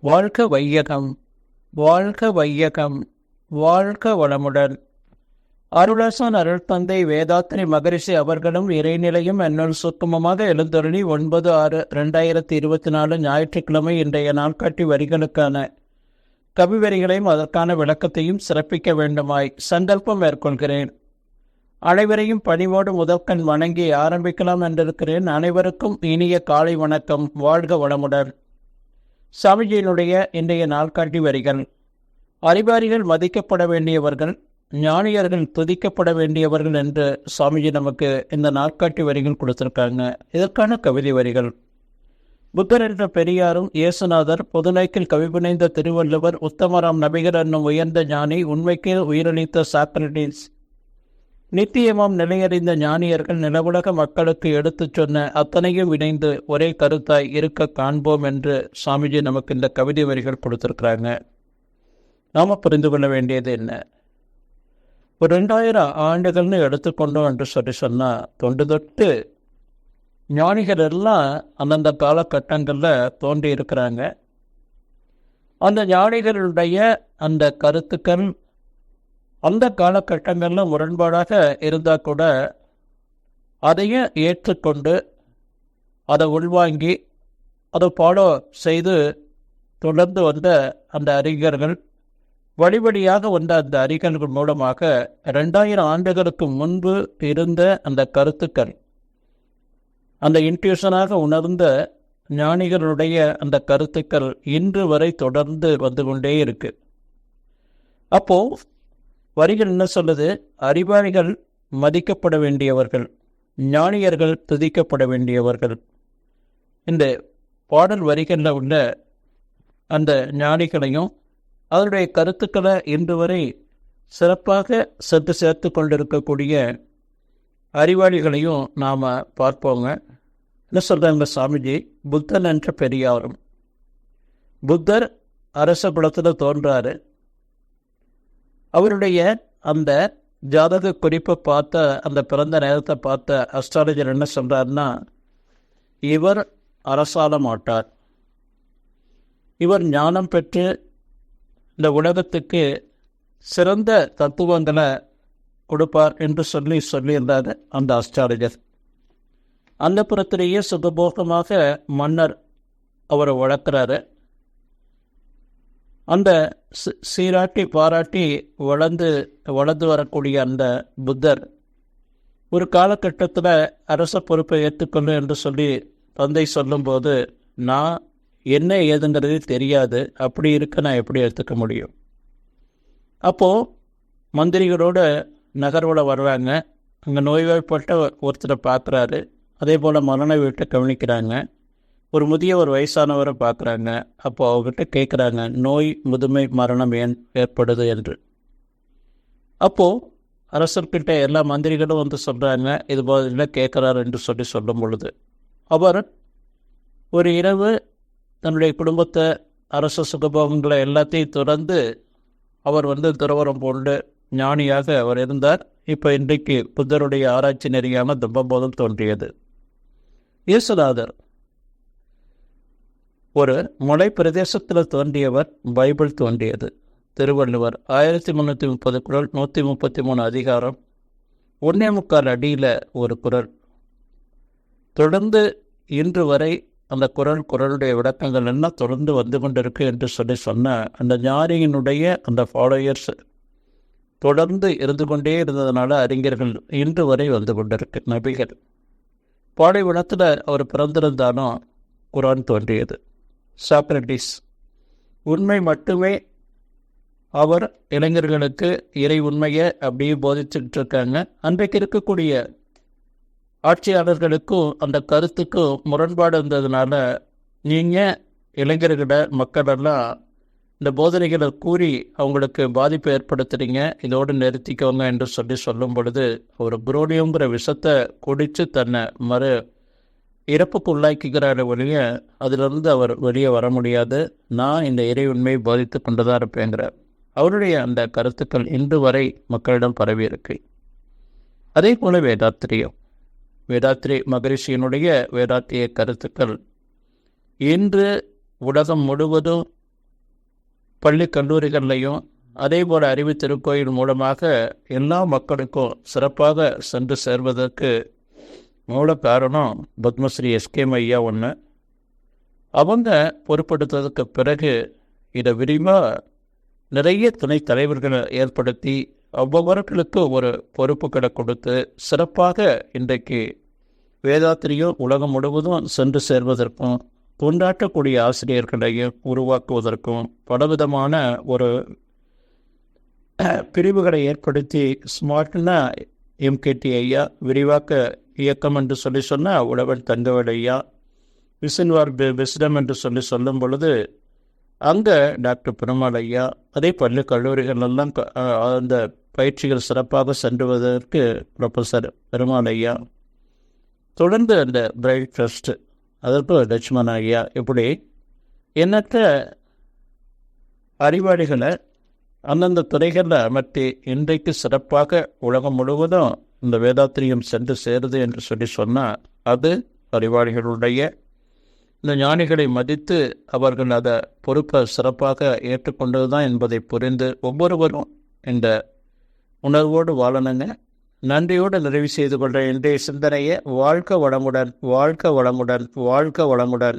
வாழ்க வையகம் வாழ்க வையகம் வாழ்க வளமுடன். அருளாசான் அருள் தந்தை வேதாத்திரி மகரிஷி அவர்களும் இறைநிலையும் என்னுள் சுத்தமமாக எழுந்தருளி ஒன்பது ஆறு ரெண்டாயிரத்தி இருபத்தி நாலு ஞாயிற்றுக்கிழமை இன்றைய நாட்காட்டி வரிகளுக்கான கவிவரிகளையும் அதற்கான விளக்கத்தையும் சிறப்பிக்க வேண்டுமாய் சங்கல்பம் மேற்கொள்கிறேன். அனைவரையும் பணிவோடு முதற்கண் வணங்கி ஆரம்பிக்கலாம் என்றிருக்கிறேன். அனைவருக்கும் இனிய காலை வணக்கம். வாழ்க வளமுடன். சாமிஜியினுடைய இன்றைய நாள்காட்டி வரிகள். அறிவாரிகள் மதிக்கப்பட வேண்டியவர்கள் ஞானியர்கள் துதிக்கப்பட வேண்டியவர்கள் என்று சுவாமிஜி நமக்கு இந்த நாட்காட்டி வரிகள் கொடுத்திருக்காங்க. இதற்கான கவிதை வரிகள். புத்தர் என்ற பெரியாரும் இயேசுநாதர் பொதுநைக்கில் கவிபுனைந்த திருவள்ளுவர் உத்தமராம் நபிகர் என்னும் உயர்ந்த ஞானி உண்மைக்கு உயிரளித்த சாக்ரட்டிஸ் நித்தியமும் நிலையறிந்த ஞானியர்கள் நிலவுலக மக்களுக்கு எடுத்துச் சொன்ன அத்தனையும் இணைந்து ஒரே கருத்தாய் இருக்க காண்போம் என்று சுவாமிஜி நமக்கு இந்த கவிதை வரிகள் கொடுத்திருக்கிறாங்க. நாம் புரிந்து கொள்ள வேண்டியது என்ன? ஒரு ரெண்டாயிரம் ஆண்டுகள்னு எடுத்துக்கொண்டோம் என்று சொல்லி சொன்னால் தொண்டு தொட்டு ஞானிகள் எல்லாம் அந்தந்த காலகட்டங்களில் தோன்றி இருக்கிறாங்க. அந்த ஞானிகளுடைய அந்த கருத்துக்கள் அந்த காலகட்டங்களில் முரண்பாடாக இருந்தால் கூட அதையும் ஏற்றுக்கொண்டு அதை உள்வாங்கி அதை ஃபாலோ செய்து தொடர்ந்து வந்த அந்த அறிஞர்கள் வழிவழியாக வந்த அந்த அறிஞர்கள் மூலமாக ரெண்டாயிரம் ஆண்டுகளுக்கு முன்பு இருந்த அந்த கருத்துக்கள் அந்த இன்ட்யூஷனாக உணர்ந்த ஞானிகளுடைய அந்த கருத்துக்கள் இன்று வரை தொடர்ந்து வந்து கொண்டே இருக்கு. அப்போ வரிகள் என்ன சொல்லுது? அறிவாளிகள் மதிக்கப்பட வேண்டியவர்கள் ஞானியர்கள் துதிக்கப்பட வேண்டியவர்கள். இந்த பாடல் வரிகளில் உள்ள அந்த ஞானிகளையும் அதனுடைய கருத்துக்களை இன்று வரை சிறப்பாக சென்று சேர்த்து கொண்டிருக்கக்கூடிய அறிவாளிகளையும் நாம் பார்ப்போங்க. என்ன சொல்கிறாங்க சாமிஜி? புத்தன் என்ற பெரியாரும். புத்தர் அரச குலத்தில் தோன்றாரு. அவருடைய அந்த ஜாதக குறிப்பை பார்த்த அந்த பிறந்த நேரத்தை பார்த்த அஸ்ட்ராலஜர் என்ன சொல்கிறாருன்னா இவர் அரசால மாட்டார் இவர் ஞானம் பெற்று இந்த உலகத்துக்கு சிறந்த தத்துவங்களை கொடுப்பார் என்று சொல்லி சொல்லியிருந்தார் அந்த அஸ்ட்ராலஜர் அந்த புறத்திலேயே சுகபோகமாக மன்னர் அவரை வளர்க்குறாரு. அந்த சீராட்டி பாராட்டி வளர்ந்து வளர்ந்து வரக்கூடிய அந்த புத்தர் ஒரு காலகட்டத்தில் அரச பொறுப்பை ஏற்றுக்கொள்ளும் என்று சொல்லி தந்தை சொல்லும்போது நான் என்ன ஏதுங்கிறது தெரியாது. அப்படி இருக்க நான் எப்படி எடுத்துக்க முடியும்? அப்போது மந்திரிகளோட நகர்வில் வர்றாங்க அங்கே நோய்வாய்ப்பட்ட ஒருத்தரை பார்க்குறாரு அதே போல் மரண வீட்டை கவனிக்கிறாங்க. ஒரு முதிய ஒரு வயசானவரை பார்க்குறாங்க. அப்போ அவங்ககிட்ட கேட்குறாங்க நோய் முதுமை மரணம் ஏன் ஏற்படுது? என்று. அப்போது அரசர்கிட்ட எல்லா மந்திரிகளும் வந்து சொல்கிறாங்க இது போல கேட்குறாரு? என்று சொல்லி சொல்லும் பொழுது அவர் ஒரு இரவு தன்னுடைய குடும்பத்தை அரச சுகபோகங்களை எல்லாத்தையும் துறந்து அவர் வந்து துறவரம் போண்டு ஞானியாக அவர் இருந்தார். இப்போ இன்றைக்கு புத்தருடைய ஆராய்ச்சி நெறியான தம்பபோதம் தோன்றியது. இயேசுநாதர் ஒரு மலை பிரதேசத்தில் தோன்றியவர் பைபிள் தோன்றியது. திருவள்ளுவர் ஆயிரத்தி முந்நூற்றி முப்பது குரல் நூற்றி முப்பத்தி மூணு அதிகாரம் ஒன்னே முக்கால் அடியில் ஒரு குரல். தொடர்ந்து இன்று வரை அந்த குரல் குரலுடைய விளக்கங்கள் எல்லாம் தொடர்ந்து வந்து கொண்டிருக்கு என்று சொல்லி சொன்ன அந்த ஞானியினுடைய அந்த ஃபாலோயர்ஸ் தொடர்ந்து இருந்து கொண்டே இருந்ததுனால அறிஞர்கள் இன்று வரை வந்து கொண்டிருக்கு நபிகள். பாலைவனத்தில் அவர் பிறந்திருந்தாலும் குரான் தோன்றியது. சாக்ரட்டிஸ் உண்மை மட்டுமே அவர் இளைஞர்களுக்கு இறை உண்மையை அப்படியே போதிச்சுட்டு இருக்காங்க. அன்றைக்கு இருக்கக்கூடிய ஆட்சியாளர்களுக்கும் அந்த கருத்துக்கும் முரண்பாடு இருந்ததுனால நீங்கள் இளைஞர்களை மக்களெல்லாம் இந்த போதனைகளை கூறி அவங்களுக்கு பாதிப்பை ஏற்படுத்துறீங்க. இதோடு நிறுத்திக்கோங்க என்று சொல்லி சொல்லும் பொழுது ஒரு புரோனியங்கிற விஷத்தை குடித்து தன்னை மறு இறப்புக்கு உள்ளாக்கிக்கிறார ஒழிய அதிலிருந்து அவர் வெளியே வர முடியாது. நான் இந்த இறை உண்மையை பாதித்து கொண்டு இருப்பேங்கிறார் அவருடைய அந்த கருத்துக்கள் இன்று வரை மக்களிடம் பரவி இருக்கு. அதே போல வேதாத்திரியம். வேதாத்ரி மகரிஷியினுடைய வேதாத்திரிய கருத்துக்கள் இன்று உலகம் முழுவதும் பள்ளி கல்லூரிகள்லையும் அதே போல் அறிவு திருக்கோயில் மூலமாக எல்லா மக்களுக்கும் சிறப்பாக சென்று சேர்வதற்கு மூல காரணம் பத்மஸ்ரீ எஸ்கேம் ஐயா ஒன்று அவங்க பொறுப்படுத்ததுக்கு பிறகு இதை விரிவாக நிறைய துணைத் தலைவர்களை ஏற்படுத்தி அவ்வவர்களுக்கு ஒரு பொறுப்புகளை கொடுத்து சிறப்பாக இன்றைக்கு வேதாத்திரியும் உலகம் முழுவதும் சென்று சேர்வதற்கும் கொண்டாட்டக்கூடிய ஆசிரியர்களையும் உருவாக்குவதற்கும் பலவிதமான ஒரு பிரிவுகளை ஏற்படுத்தி ஸ்மார்ட்னா எம்கேடி ஐயா விரிவாக்க இயக்கம் என்று சொல்லி சொன்னால் உழவன் தங்கவேல் ஐயா விசின்வார் விசிடம் என்று சொல்லி சொல்லும் பொழுது அங்கே டாக்டர் பெருமாள் ஐயா அதே பள்ளி கல்லூரிகள் எல்லாம் க- அந்த பயிற்சிகள் சிறப்பாக சென்றுவதற்கு ப்ரொஃபஸர் பெருமாள் ஐயா தொடர்ந்து அந்த பிரைட் ட்ரஸ்ட்டு அதற்கு லட்சுமண ஐயா இப்படி எண்ணற்ற அறிவாளிகளை அந்தந்த துறைகளில் அமர்த்தி இன்றைக்கு சிறப்பாக உலகம் முழுவதும் இந்த வேதாத்திரியம் சென்று சேருது என்று சொல்லி சொன்னால் அது அறிவாளிகளுடைய இந்த ஞானிகளை மதித்து அவர்கள் அதை பொறுப்பை சிறப்பாக ஏற்றுக்கொண்டது தான் என்பதை புரிந்து ஒவ்வொருவரும் இந்த உணர்வோடு வாழணுங்க. நன்றியோடு நிறைவு செய்து கொண்ட இன்றைய சிந்தனையை வாழ்க்க வளமுடன் வாழ்க்க வளமுடன் வாழ்க்க வளமுடன்.